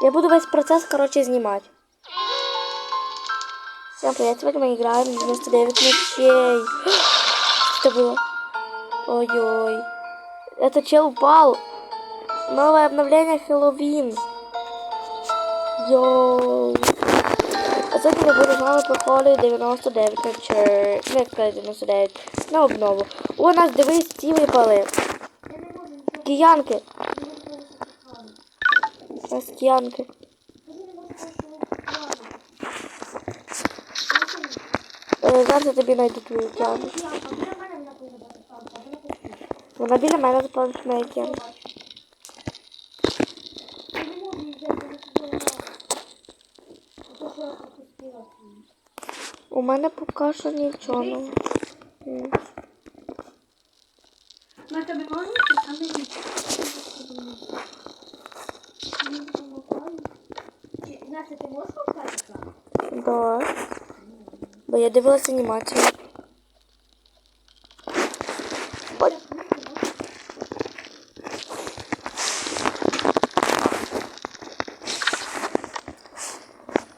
Я буду весь процесс, короче, снимать. Всем привет, сегодня мы играем в 99 ночей. Что это было? Ой-ой. Это чел упал. Новое обновление Хэллоуин. Йоу. А сьогодні ми будемо з вами проходити 99 ночей. Не як сказати 99. На обнову. У нас дивись, ці випали. Киянки. Нас киянки. Е, Зараз я тобі знайду твою киянку. Вона біля мене запалить моя киянка. У мене поки що нічого. Не- М. На тобі можна? А не Настя, ти можеш? Да. Бо я дивилася анімацію.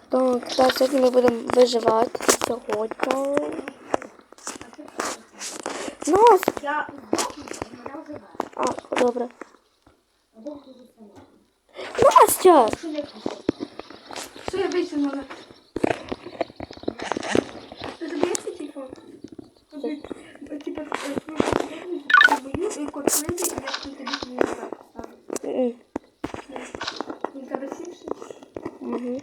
Так, так, сьогодні ми будемо виживати сьогодні. Нас! Я. А, добре. Настя! Що я вийшла на... Ти тобі є цей телефон? Тобі, Типа, я боюсь, і код книги, і я тобі тобі не знаю. М, Він тебе сівши? мгм.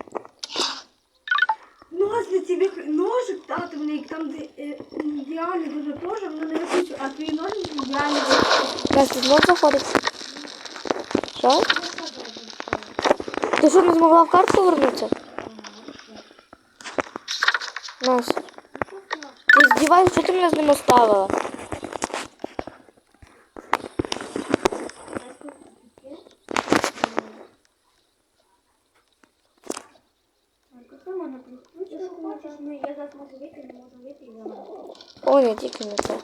Нож для тебе, ножик, да, ты мне там де, э, идеально дуже тоже, но не хочу, а твій ножик ідеально Заходити? Що? Ти що, не змогла в карту повернутися? Настя. Ти здіваєшся, що ти мене з ним оставила? Я зараз можу вийти, не можу вийти і забрати. О, не тільки не це.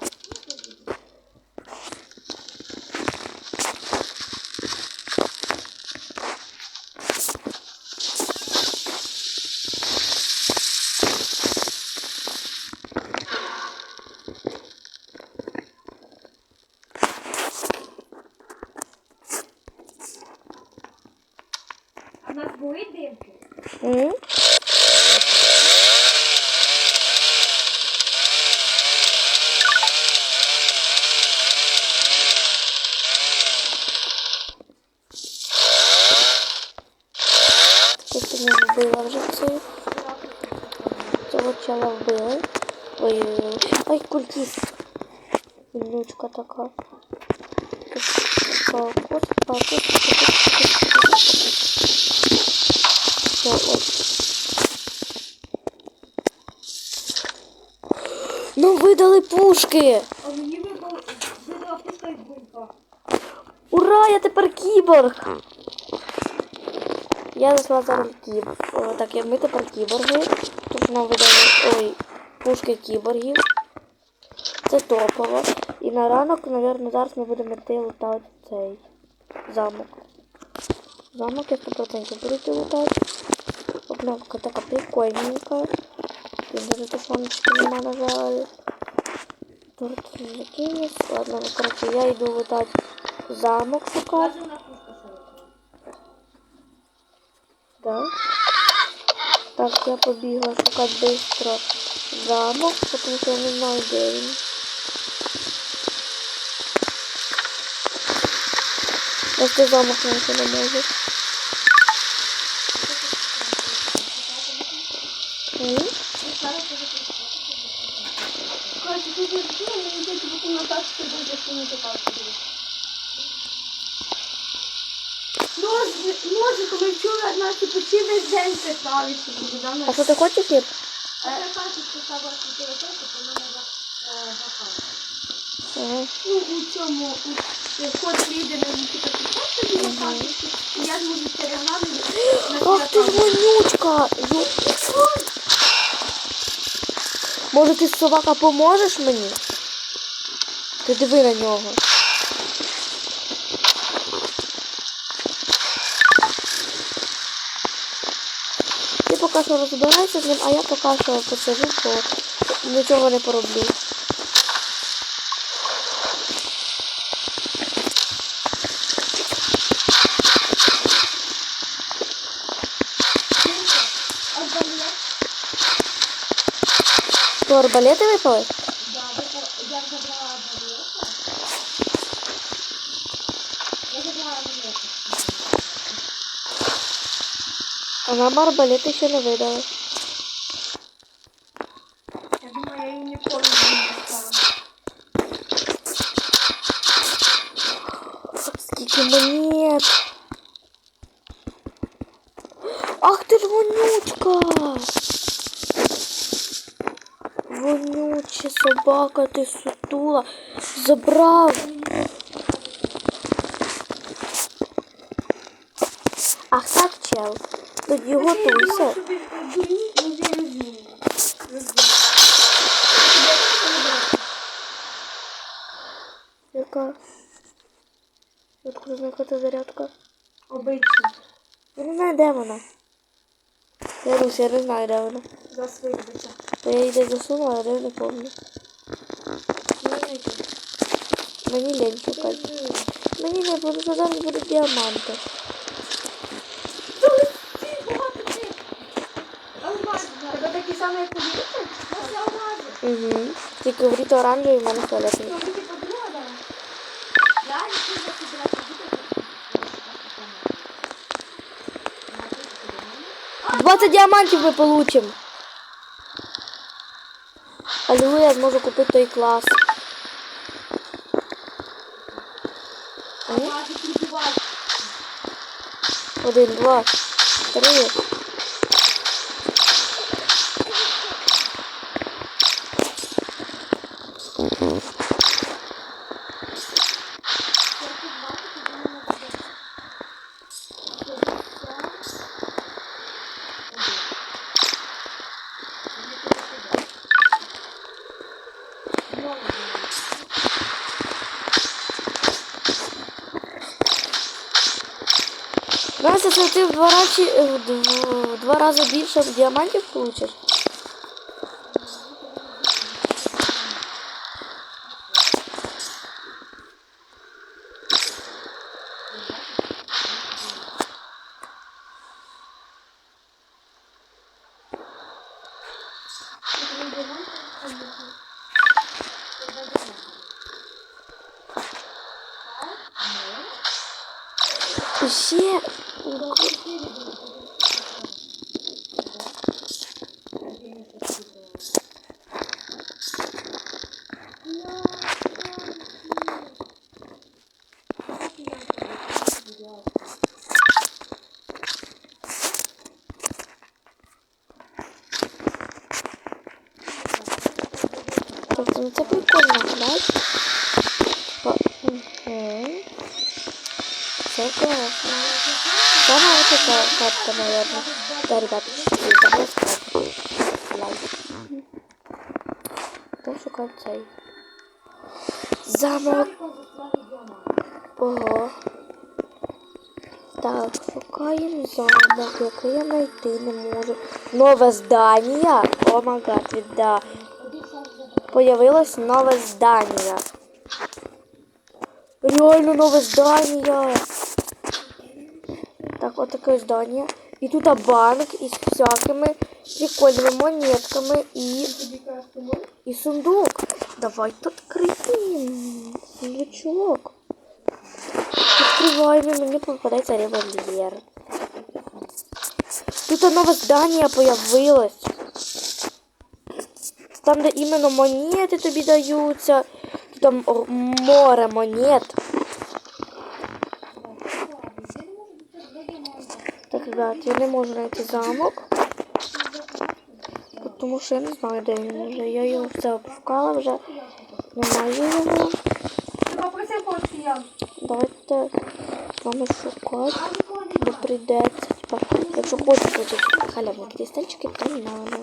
А в нас були димки? М? Таке сьогодні вбила вже цю. Цього чела вбили. Ой, ой, ой. Ой, культіст. Внучка така. Палкос, палкос, Все, от. Ну видали пушки! А мені випала пуста із бунька. Ура, я тепер кіборг! Я зайшла зараз кіб. О, так, ми тепер кіборги. Тут нам видали ой, пушки кіборгів. Це топово. І на ранок, мабуть, зараз ми будемо йти лутати цей замок. Замок я 100% буду йти лутати. Обновка така прикольненька. Тут даже тушоночки нема, нажала. Торт не. Ладно, ну, короче, я замок шукати. Бажана пушка що випала. Да. Так, я побігла шукати быстро замок, тому що я не знаю, де він. Я замок знайти не можу. М? Короче, ти зробила, мені здається, бо на так, що ти будеш сунути палку. Ножиком ми вчора нас почти весь день писали, що буде А що ти хочеш хліб? Я бачу, що хотіла те, що вона не запала. Ну, у цьому, у ход лідера, типа, підходь тобі на пасіку, і я зможу переглянути Ах ти ж вонючка! Може ти собака поможеш мені? Ти диви на нього. Ти поки що розбирайся з ним, а я поки що посажу, бо нічого не пороблю. То арбалети випали? Я забрала арбалет. Я забрала арбалет. А нам арбалети ще не видали. Я думаю, я її ніколи не дістала. Скільки монет. Ах ти ж вонючка. Вонюча собака, ти сутула. Забрав. Ах так, чел. Тоді готуйся. Я я. Яка? Откуда яка зарядка? Обично. Я не знаю, де вона. Я Русь, я не знаю, де вона. За свої дитя. Я її десь засунула, а де не пам'ятаю. Мені лень шукати. Мені не буде, що зараз будуть діаманти. Тебе такі самі, як у дітей? Ось я алмази. Угу. Тільки в Ріто оранжевий, в мене фіолетовий. Ну, ти подруга дала? Я нічого не собираюся дітей. 20 діамантів ми получимо. Алілуя, я зможу купити той клас. Один, два, три. Настя, це два рази, в два рази більше діамантів получиш? І ще Тобто, ну це прикольно, так? Угу. Це класно. Самая вот наверное. Да, забыл. Лайк. Потом шукаем цей. Замок. Ого. Так, шукаємо замок, який я знайти не можу. Нове здання. О май гад, да. Появилось нове здання. Реально нове здання. Так, такое здание. И тут банк із всякими прикольними монетками і, і сундук. Давайте відкриємо. Сундучок. Відкриваємо, і мені попадається револьвер. Тут нове здання появилось. Там, де іменно монети тобі. Тут там море монет. Ребят, я не можу знайти замок. Тому що я не знаю, де він вже. Я його все обшукала вже. Немає його. Давайте з шукати. Бо прийдеться. Типа, якщо хочете тут халявні кристальчики, то не надо.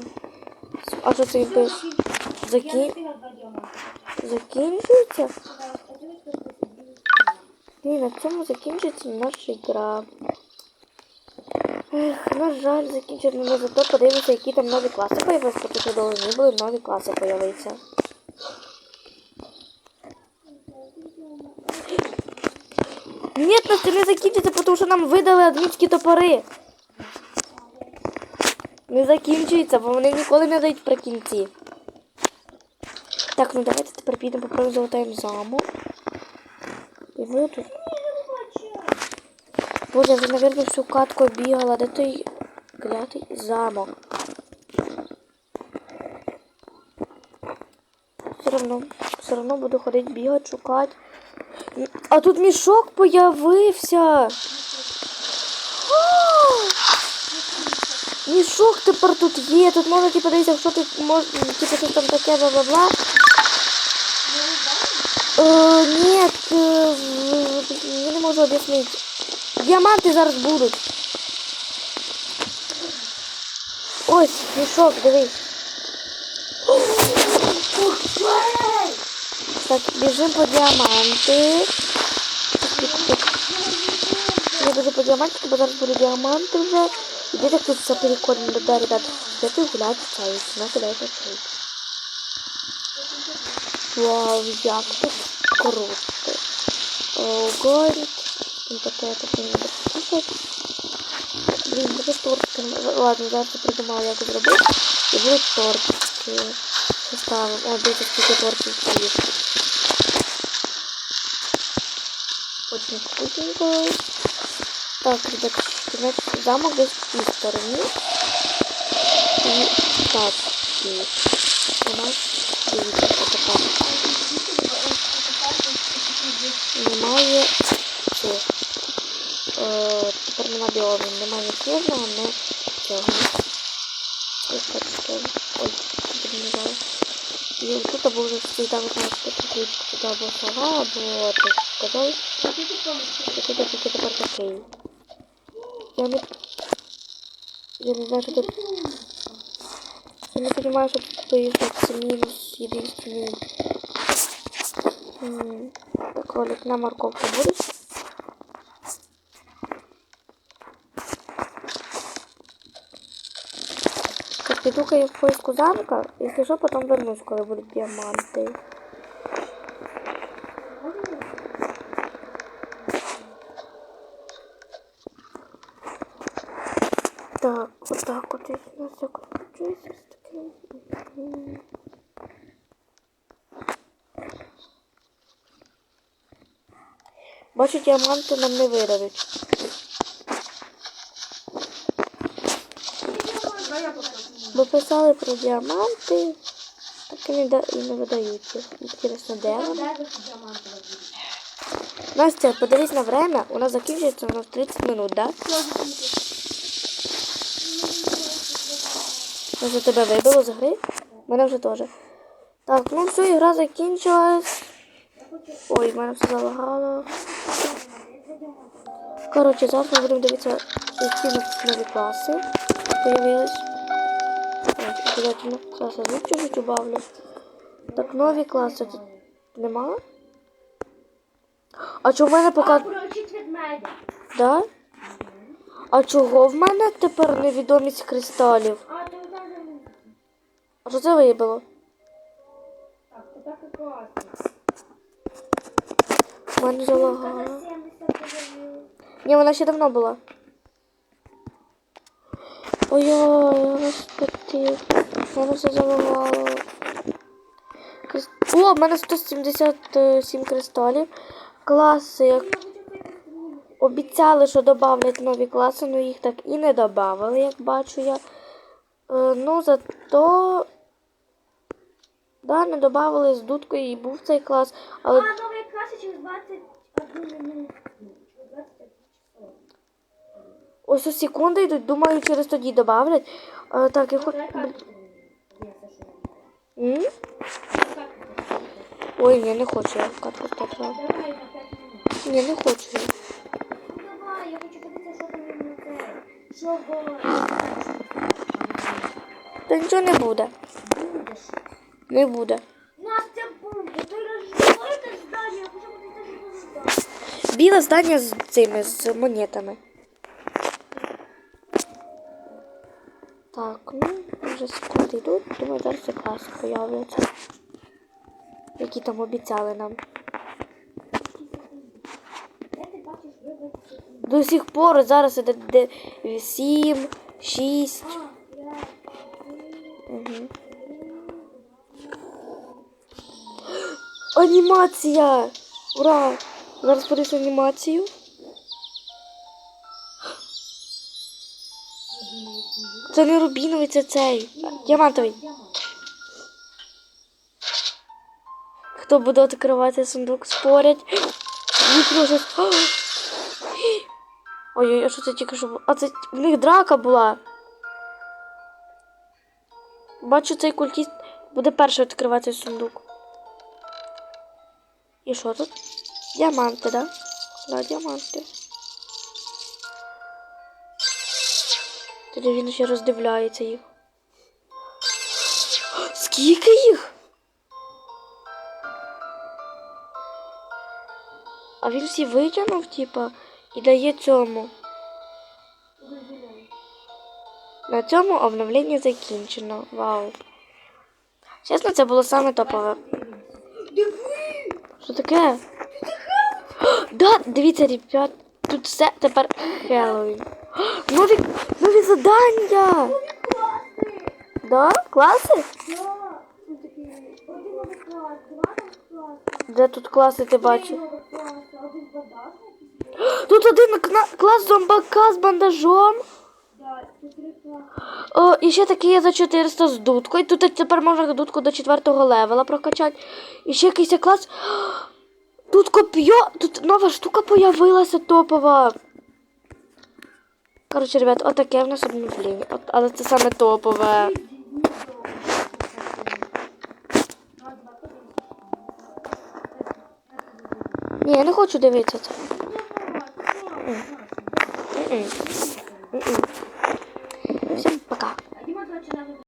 А що це якби закін... закінчується? І на цьому закінчиться наша гра. Ех, на жаль, закінчили ми зато подивимося, які там нові класи появилися, тому що повинні були нові класи появитися. Ні, Настя, не закінчиться, тому що нам видали адмінські топори. Не закінчується, бо вони ніколи не дають при кінці. Так, ну давайте тепер підемо попробуємо золотаємо замок. І ви тут. Боже, я вже, наверное, всю катку бігала. Де той клятий замок? Все равно, все равно буду ходити бігати, шукати. А тут мішок появився. Мішок тепер тут є. Тут можна типу дивитися, що тут може, типу, що там таке, бла-бла-бла. Е, ні, е, я не можу об'яснити. Діаманти зараз будуть. Ось, мішок, дивись. Так, біжимо по діаманти. Я біжу по діамантики, бо зараз будуть діаманти вже. І де так тут все переконано, да, ребят. Я тут гуляти чаю, на гуляти чаю. Вау, як тут круто. Ого, там Таке таке не допустити. Блін, буде тортики. Ладно, зараз я придумала, як зробити. І будуть тортики. Поставимо. О, дивіться, скільки тортиків є. Очень вкусненько. Так, ребят, значит, замок десь в цій стороні. І так, і у нас дивіться, така. Немає цих. Е, тепер нема біомів. Немає ні сніжного, ні цього. Ось так що. Ой, підмінувала. І тут або вже завжди ви знаєте, що тут тут або сова, або ти сказав. І тут я тільки тепер такий. Я не... Я не знаю, що тут... Я не розумію, що тут поїхати. Це мінус єдинственний. М, Так, Олік, на морковку будеш? Так, піду-ка я в поиску замка, якщо що, потім вернусь, коли будуть діаманти. Так, отак от я на секунду включуся з таким. Мгм. Бачу, діаманти нам не видадуть. Давай я попробую. Бо писали про діаманти, так і не, да- і не видають. Інтересно, де вони? Настя, подивись на время, у нас закінчується у нас 30 минут, да? Може тебе вибило з гри? Мене вже теж. Так, ну все, ігра закінчилась. Ой, в мене все залагало. Коротше, ми будемо дивитися, які нові класи появились. Так, обязательно класи звук чуть-чуть убавлю. Так, нові класи тут нема? А чого в мене мене. Да? А чого в мене тепер невідомість кристалів? А, що це виявило? В мене залагало. Ні, вона ще давно була. Ой-ой, господи. В мене все залагало. Крис- О, в мене 177 кристалів. Класи. Обіцяли, що додавлять нові класи, але їх так і не додавали, як бачу я. Е, ну, зато. Да, не додавали з дудкою і був цей клас. Але А, нові класи через 21 минуту. Через 21 часов. ось секунди йдуть, думаю, через тоді додавлять. Е, так, я хочу. Ой, ні, не хочу я в катку стати. Давай на 5 минут. Ні, не хочу я. Давай, я хочу подивитися, що там на це. Що? Та нічого не буде. Будеш. Не буде. Настя, бомба, ти розживаєте здання, я хочу подивитися, що там біле здання з цими з монетами. Йдуть. Думаю, зараз якраз появляться. Які там обіцяли нам. До сих пор зараз іде де 7, 6. Угу. Анімація! Ура! Зараз подивись анімацію. Це не рубіновий, це цей. Діамантовий. Хто буде відкривати сундук, спорять. Вже... Ой-ой, а що це тільки що було? А це в них драка була. Бачу, цей культіст буде перший відкривати сундук. І що тут? Діаманти, да? Да, діаманти. Тоді він ще роздивляється їх. Скільки їх? А він всі витягнув, типа, і дає цьому. На цьому обновлення закінчено. Вау. Чесно, це було саме топове. Що таке? Да, дивіться, ребят, тут все тепер Хеллоуін. Нові, нові завдання! Класи! Да? Класи? Да! Тут такий один новий клас, два нових класи. Де тут класи ти бачиш? Тут один клас зомбака з бандажом. О, і ще такий є за 400 з дудкою. Тут тепер можна дудку до 4 левела прокачати. І ще якийсь клас. Тут коп'є, тут нова штука появилася топова. Коротше, ребят, отаке в нас обновлення. От, але це саме топове. Ні, я не хочу дивитися це. Всім пока.